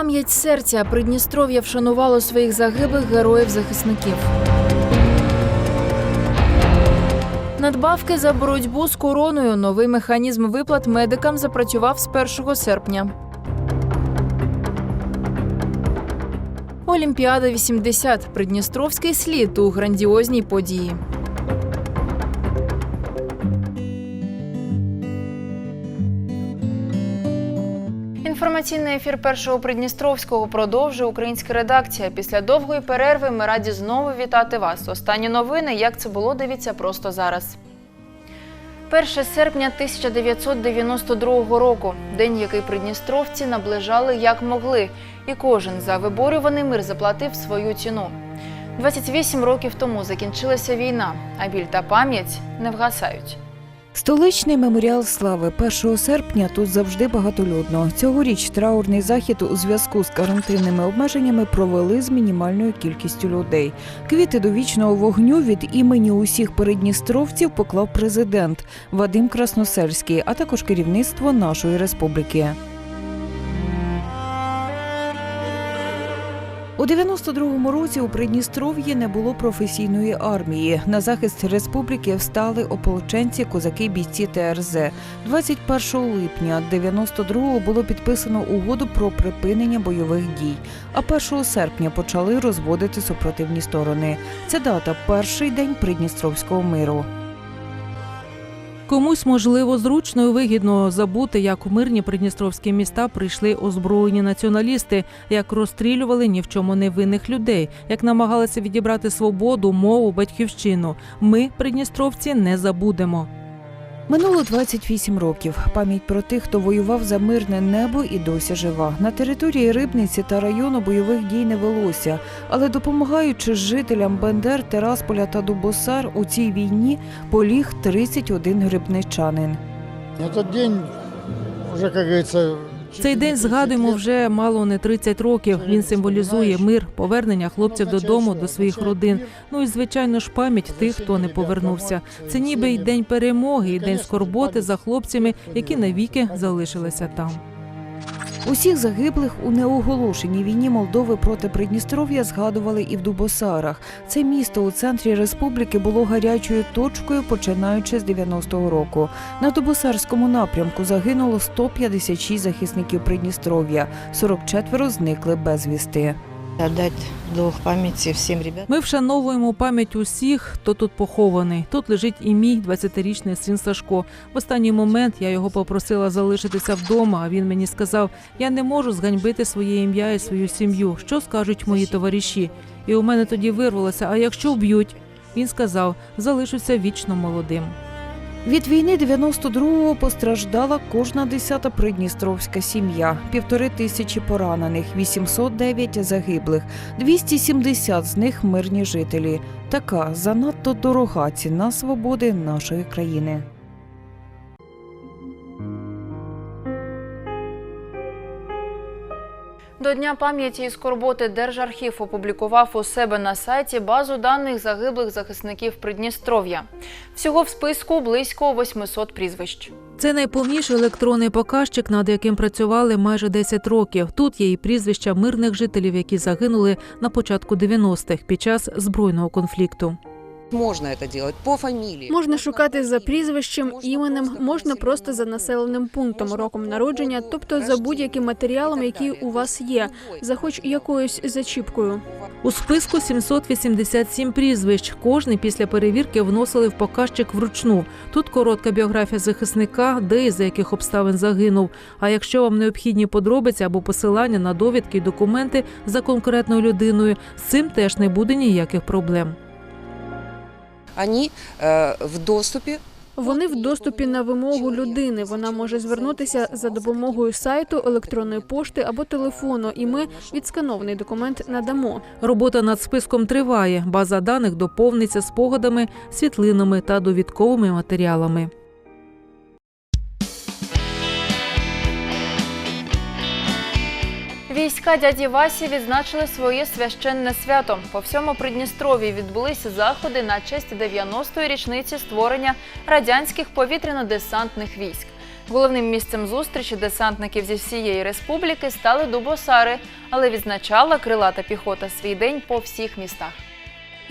пам'ять серця Придністров'я вшанувало своїх загиблих героїв-захисників. Надбавки за боротьбу з короною. Новий механізм виплат медикам запрацював з 1 серпня. Олімпіада 80. Придністровський слід у грандіозній події. Інформаційний ефір першого Придністровського продовжує українська редакція. Після довгої перерви ми раді знову вітати вас. Останні новини, як це було, дивіться просто зараз. 1 серпня 1992 року день, який придністровці наближали як могли, і кожен за виборюваний мир заплатив свою ціну. 28 років тому закінчилася війна, а біль та пам'ять не вгасають. Столичний меморіал слави 1 серпня тут завжди багатолюдно. Цьогоріч траурний захід у зв'язку з карантинними обмеженнями провели з мінімальною кількістю людей. Квіти до вічного вогню від імені усіх передністровців поклав президент Вадим Красносельський, а також керівництво нашої республіки. У 92-му році у Придністров'ї не було професійної армії. На захист республіки встали ополченці, козаки, бійці ТРЗ. 21 липня 92-го було підписано угоду про припинення бойових дій. А 1 серпня почали розводити супротивні сторони. Це дата перший день Придністровського миру. Комусь можливо зручно і вигідно забути, як у мирні придністровські міста прийшли озброєні націоналісти, як розстрілювали ні в чому не винних людей, як намагалися відібрати свободу, мову, батьківщину. Ми, придністровці, не забудемо. Минуло 28 років. Пам'ять про тих, хто воював за мирне небо, і досі жива. На території Рибниці та району бойових дій не велося, але допомагаючи жителям Бендер, Терасполя та Дубосар у цій війні поліг 31 грибничанин. той день вже як говорится... Цей день згадуємо вже мало не 30 років. Він символізує мир, повернення хлопців додому, до своїх родин. Ну і звичайно ж пам'ять тих, хто не повернувся. Це ніби й день перемоги, і день скорботи за хлопцями, які навіки залишилися там. Усіх загиблих у неоголошеній війні Молдови проти Придністров'я згадували і в Дубосарах. Це місто у центрі республіки було гарячою точкою, починаючи з 90-го року. На Дубосарському напрямку загинуло 156 захисників Придністров'я, 44 зникли безвісти. Отдать долг памяти всем ребятам. Ми вшановуємо пам'ять усіх, хто тут похований. Тут лежить і мій 20-річний син Сашко. В останній момент я його попросила залишитися вдома. А він мені сказав: я не можу зганьбити своє ім'я і свою сім'ю. Що скажуть мої товариші? І у мене тоді вирвалося: а якщо вб'ють? Він сказав: залишуся вічно молодим. Від війни 92-го постраждала кожна десята придністровська сім'я, півтори тисячі поранених, 809 загиблих, 270 з них мирні жителі. Така занадто дорога ціна свободи нашої країни. До Дня пам'яті і скорботи Держархів опублікував у себе на сайті базу даних загиблих захисників Придністров'я. Всього в списку близько 800 прізвищ. Це найповніший електронний показчик, над яким працювали майже 10 років. Тут є і прізвища мирних жителів, які загинули на початку 90-х під час збройного конфлікту. Можно это делать по фамилии. Можна шукати за прізвищем, іменем, можна просто за населеним пунктом, роком народження, тобто за будь-яким матеріалом, який у вас є, за хоч якоюсь зачіпкою. У списку 787 прізвищ. Кожний після перевірки вносили в показчик вручну. Тут коротка біографія захисника, де і за яких обставин загинув. А якщо вам необхідні подробиці або посилання на довідки і документи за конкретною людиною, з цим теж не буде ніяких проблем. Они э, в доступе. Вони в доступі на вимогу людини. Вона може звернутися за допомогою сайту, електронної пошти або телефону, і ми відсканований документ надамо. Робота над списком триває. База даних доповниться спогадами, світлинами та довідковими матеріалами. Війська дяді Васі відзначили своє священне свято. По всьому Придністрові відбулися заходи на честь 90-ї річниці створення радянських повітряно-десантних військ. Головним місцем зустрічі десантників зі всієї республіки стали Дубосари, але відзначала крилата піхота свій день по всіх містах.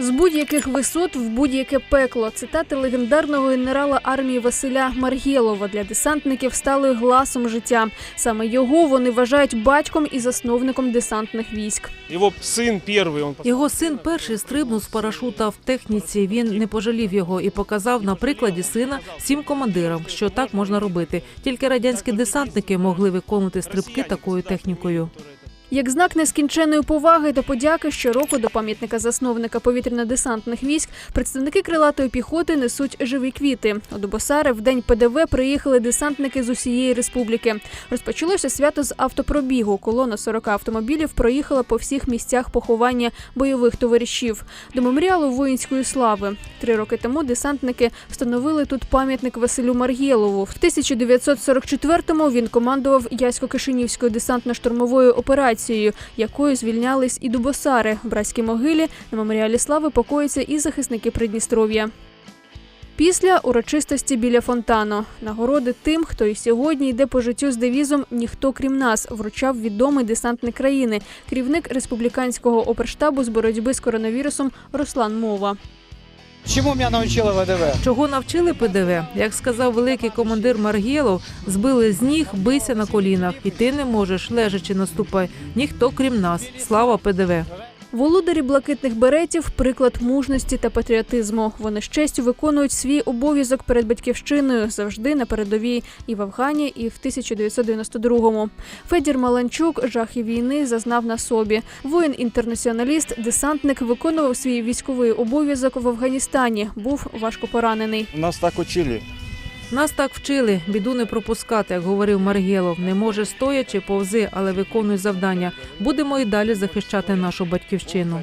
З будь-яких висот в будь-яке пекло. Цитати легендарного генерала армії Василя Маргєлова для десантників стали гласом життя. Саме його вони вважають батьком і засновником десантних військ. Его сын первый, он Його син перший стрибнув з парашута в техніці. Він не пожалів його і показав на прикладі сина всім командирам, що так можна робити. Тільки радянські десантники могли виконувати стрибки такою технікою. Як знак нескінченної поваги та подяки щороку до пам'ятника засновника повітряно-десантних військ представники крилатої піхоти несуть живі квіти. У Дубосари в день ПДВ приїхали десантники з усієї республіки. Розпочалося свято з автопробігу. Колона 40 автомобілів проїхала по всіх місцях поховання бойових товаришів до меморіалу воїнської слави. Три роки тому десантники встановили тут пам'ятник Василю Мар'єлову. В 1944-му він командував Ясько-Кишинівською десантно-штурмовою операцією, якою звільнялись і Дубосари. В братській могилі на меморіалі слави покоїться і захисники Придністров'я. Після урочистості біля фонтану нагороди тим, хто і сьогодні йде по життю з девізом Ніхто крім нас вручав відомий десантник країни, керівник республіканського оперштабу з боротьби з коронавірусом Руслан Мова. Чему мене навчили ВДВ? Чого навчили ПДВ? Як сказав великий командир Маргєлов, збили з ніг, бийся на колінах, і ти не можеш, лежачи наступай. Ніхто крім нас. Слава ПДВ. Володарі блакитних беретів приклад мужності та патріотизму. Вони з честю виконують свій обов'язок перед батьківщиною завжди на передовій і в Афгані, і в 1992-му. Федір Маланчук жахи війни зазнав на собі. Воїн-інтернаціоналіст, десантник виконував свій військовий обов'язок в Афганістані. Був важко поранений. Нас так учили. Нас так вчили біду не пропускати, як говорив Маргєлов. Не може стоячи, повзи, але виконуй завдання. Будемо і далі захищати нашу батьківщину.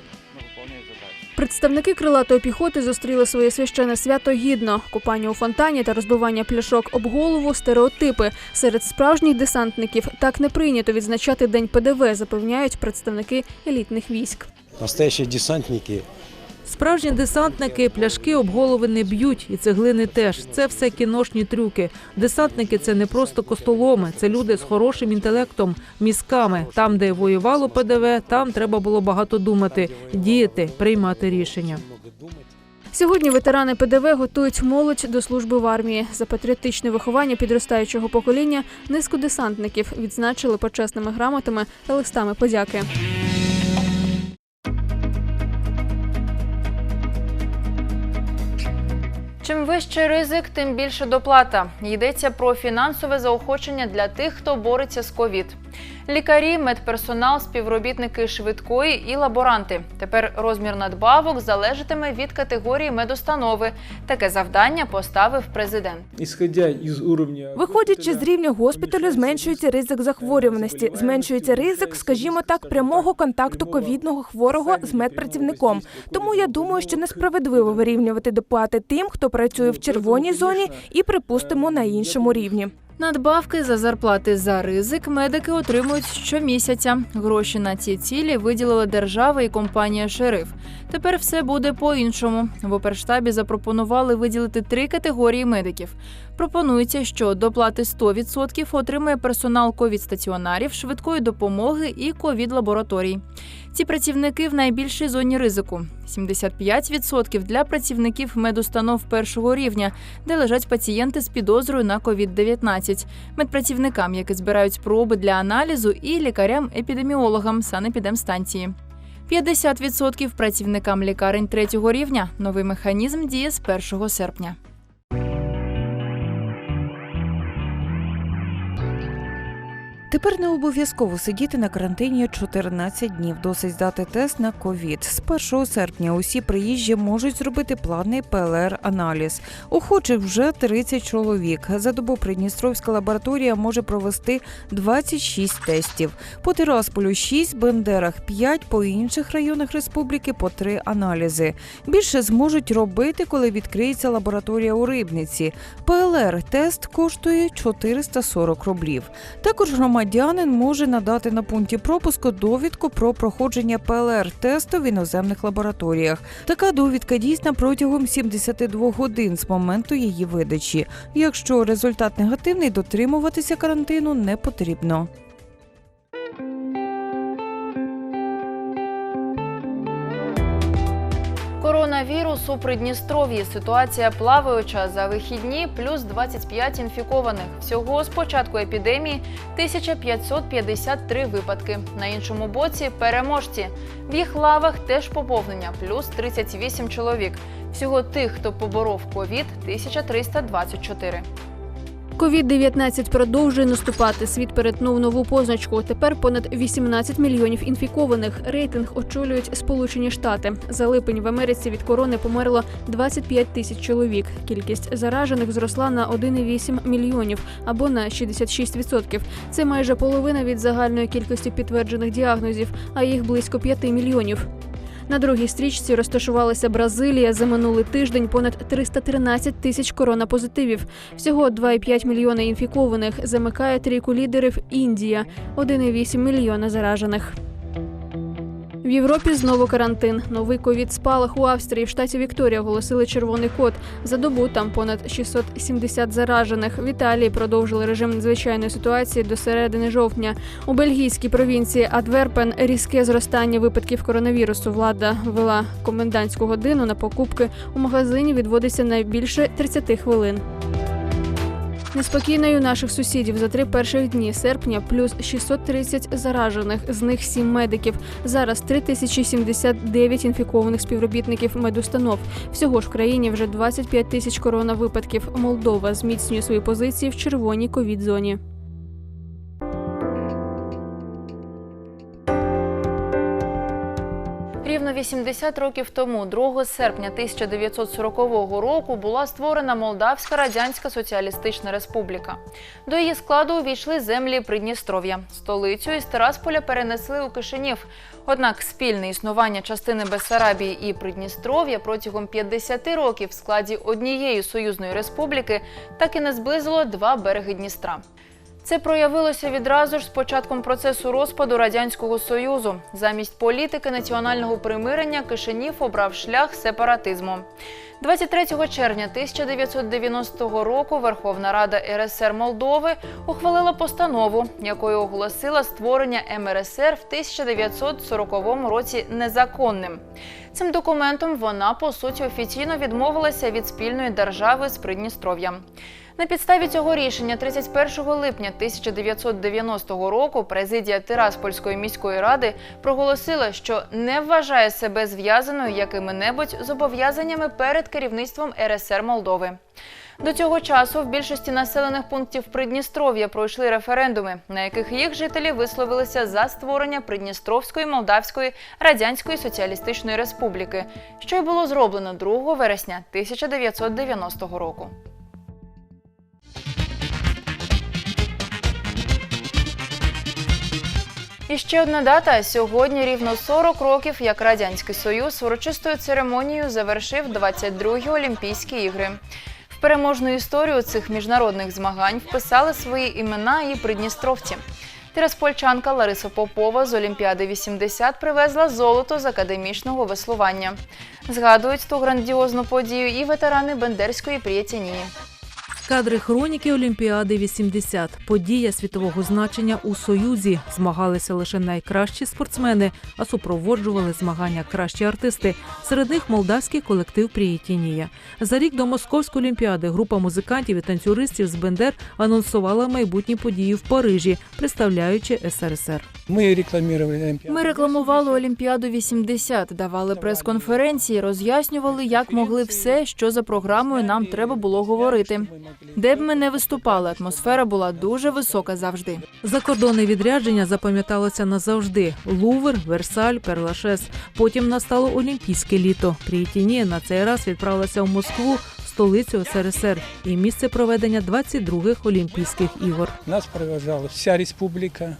Представники крилатої піхоти зустріли своє священне свято гідно. Купання у фонтані та розбивання пляшок об голову стереотипи. Серед справжніх десантників так не прийнято відзначати день ПДВ, запевняють представники елітних військ. Настоящие десантники Справжні десантники пляшки об голови не б'ють, і цеглини теж. Це все кіношні трюки. Десантники це не просто костоломи, це люди з хорошим інтелектом, мізками. Там, де воювало ПДВ, там треба було багато думати, діяти, приймати рішення. Сьогодні ветерани ПДВ готують молодь до служби в армії. За патріотичне виховання підростаючого покоління низку десантників відзначили почесними грамотами та листами подяки. Вищий ризик, тим більше доплата. Йдеться про фінансове заохочення для тих, хто бореться з ковід. Лікарі, медперсонал, співробітники швидкої і лаборанти. Тепер розмір надбавок залежатиме від категорії медустанови. Таке завдання поставив президент. Исходя из уровня... Виходячи з рівня госпіталю, зменшується ризик захворюваності, зменшується ризик, скажімо так, прямого контакту ковідного хворого з медпрацівником. Тому я думаю, що несправедливо вирівнювати доплати тим, хто працює в червоній зоні, і припустимо на іншому рівні. Надбавки за зарплати за ризик медики отримують щомісяця. Гроші на ці цілі виділила держава і компанія Шериф. Тепер все буде по-іншому. В оперштабі запропонували виділити три категорії медиків. Пропонується, що доплати 100% отримує персонал ковід-стаціонарів, швидкої допомоги і ковід-лабораторій. Ці працівники в найбільшій зоні ризику. 75% для працівників медустанов першого рівня, де лежать пацієнти з підозрою на COVID-19, медпрацівникам, які збирають проби для аналізу, і лікарям-епідеміологам санепідемстанції. 50% працівникам лікарень третього рівня. Новий механізм діє з 1 серпня. Тепер не обов'язково сидіти на карантині 14 днів. Досить здати тест на ковід. З 1 серпня усі приїжджі можуть зробити плавний ПЛР-аналіз. Охочих вже 30 чоловік. За добу Придністровська лабораторія може провести 26 тестів. По Тирасполю 6, Бендерах 5, по інших районах республіки по 3 аналізи. Більше зможуть робити, коли відкриється лабораторія у Рибниці. ПЛР-тест коштує 440 рублів. Також громадяни громадянин може надати на пункті пропуску довідку про проходження ПЛР-тесту в іноземних лабораторіях. Така довідка дійсна протягом 72 годин з моменту її видачі. Якщо результат негативний, дотримуватися карантину не потрібно. Коронавірус у Придністров'ї. Ситуація плаваюча за вихідні плюс 25 інфікованих. Всього з початку епідемії 1553 випадки. На іншому боці переможці. В їх лавах теж поповнення плюс 38 чоловік. Всього тих, хто поборов ковід, 1324. Ковід-19 продовжує наступати. Світ перетнув нову позначку. Тепер понад 18 мільйонів інфікованих. Рейтинг очолюють Сполучені Штати. За липень в Америці від корони померло 25 тисяч чоловік. Кількість заражених зросла на 1,8 мільйонів або на 66%. Це майже половина від загальної кількості підтверджених діагнозів, а їх близько 5 мільйонів. На другій стрічці розташувалася Бразилія. За минулий тиждень понад 313 тисяч коронапозитивів. Всього 2,5 мільйона інфікованих. Замикає трійку лідерів Індія, 1,8 мільйона заражених. В Європі знову карантин. Новий ковід спалах у Австрії в штаті Вікторія оголосили червоний код. За добу там понад 670 заражених. В Італії продовжили режим надзвичайної ситуації до середини жовтня. У бельгійській провінції Адверпен різке зростання випадків коронавірусу. Влада ввела комендантську годину на покупки у магазині. Відводиться найбільше 30 хвилин. Неспокійною наших сусідів за три перших дні серпня плюс 630 заражених, з них 7 медиків. Зараз 3079 інфікованих співробітників медустанов. Всього ж в країні вже 25 тисяч коронавипадків. Молдова зміцнює свої позиції в червоній ковід-зоні. 80 років тому, 2 серпня 1940 року, була створена Молдавська Радянська Соціалістична Республіка. До її складу увійшли землі Придністров'я. Столицю із Тирасполя перенесли у Кишинів. Однак спільне існування частини Бессарабії і Придністров'я протягом 50 років в складі однієї союзної республіки так і не зблизило два береги Дністра. Це проявилося відразу ж з початком процесу розпаду радянського союзу. Замість політики національного примирення Кишинів обрав шлях сепаратизму. 23 червня 1990 року Верховна Рада РСР Молдови ухвалила постанову, якою оголосила створення МРСР в 1940 році незаконним. Цим документом вона по суті офіційно відмовилася від спільної держави з Придністров'ям. На підставі цього рішення 31 липня 1990 року президія Тираспольської міської ради проголосила, що не вважає себе зв'язаною якими-небудь зобов'язаннями перед керівництвом РСР Молдови. До цього часу в більшості населених пунктів Придністров'я пройшли референдуми, на яких їх жителі висловилися за створення Придністровської Молдавської Радянської Соціалістичної Республіки, що й було зроблено 2 вересня 1990 року. І ще одна дата. Сьогодні рівно 40 років, як Радянський Союз урочистою церемонією завершив 22-гі Олімпійські ігри. В переможну історію цих міжнародних змагань вписали свої імена і придністровці. Тираспольчанка Лариса Попова з Олімпіади 80 привезла золото з академічного веслування. Згадують ту грандіозну подію і ветерани Бендерської прієтінії. Кадри хроніки Олімпіади 80. Подія світового значення у Союзі. Змагалися лише найкращі спортсмени, а супроводжували змагання кращі артисти. Серед них молдавський колектив Прієтінія. За рік до Московської олімпіади група музикантів і танцюристів з Бендер анонсувала майбутні події в Парижі, представляючи СРСР. Ми рекламували. Ми рекламували Олімпіаду 80, давали прес-конференції, роз'яснювали, як могли все, що за програмою нам треба було говорити. Де б ми не виступали, атмосфера була дуже висока завжди. Закордонне відрядження запам'яталося назавжди: Лувр, Версаль, Перлашес. Потім настало Олімпійське літо. Прієтінія на цей раз відправилася в Москву, столицю СРСР, і місце проведення 22-х Олімпійських ігор. Нас проважала вся республіка.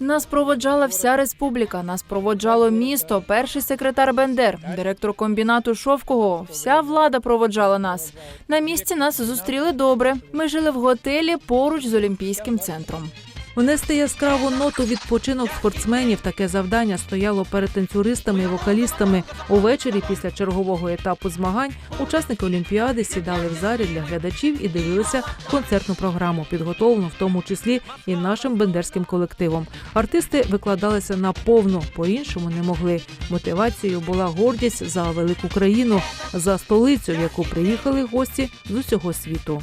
Нас проводжала вся республіка, нас проводжало місто, перший секретар Бендер, директор комбінату Шовкого. Вся влада проводжала нас. На місці нас зустріли добре. Ми жили в готелі поруч з Олімпійським центром. Внести яскраву ноту відпочинок спортсменів. Таке завдання стояло перед танцюристами і вокалістами. Увечері після чергового етапу змагань учасники Олімпіади сідали в залі для глядачів і дивилися концертну програму, підготовлену в тому числі і нашим бендерським колективом. Артисти викладалися на повну, по-іншому не могли. Мотивацією була гордість за велику країну, за столицю, в яку приїхали гості з усього світу.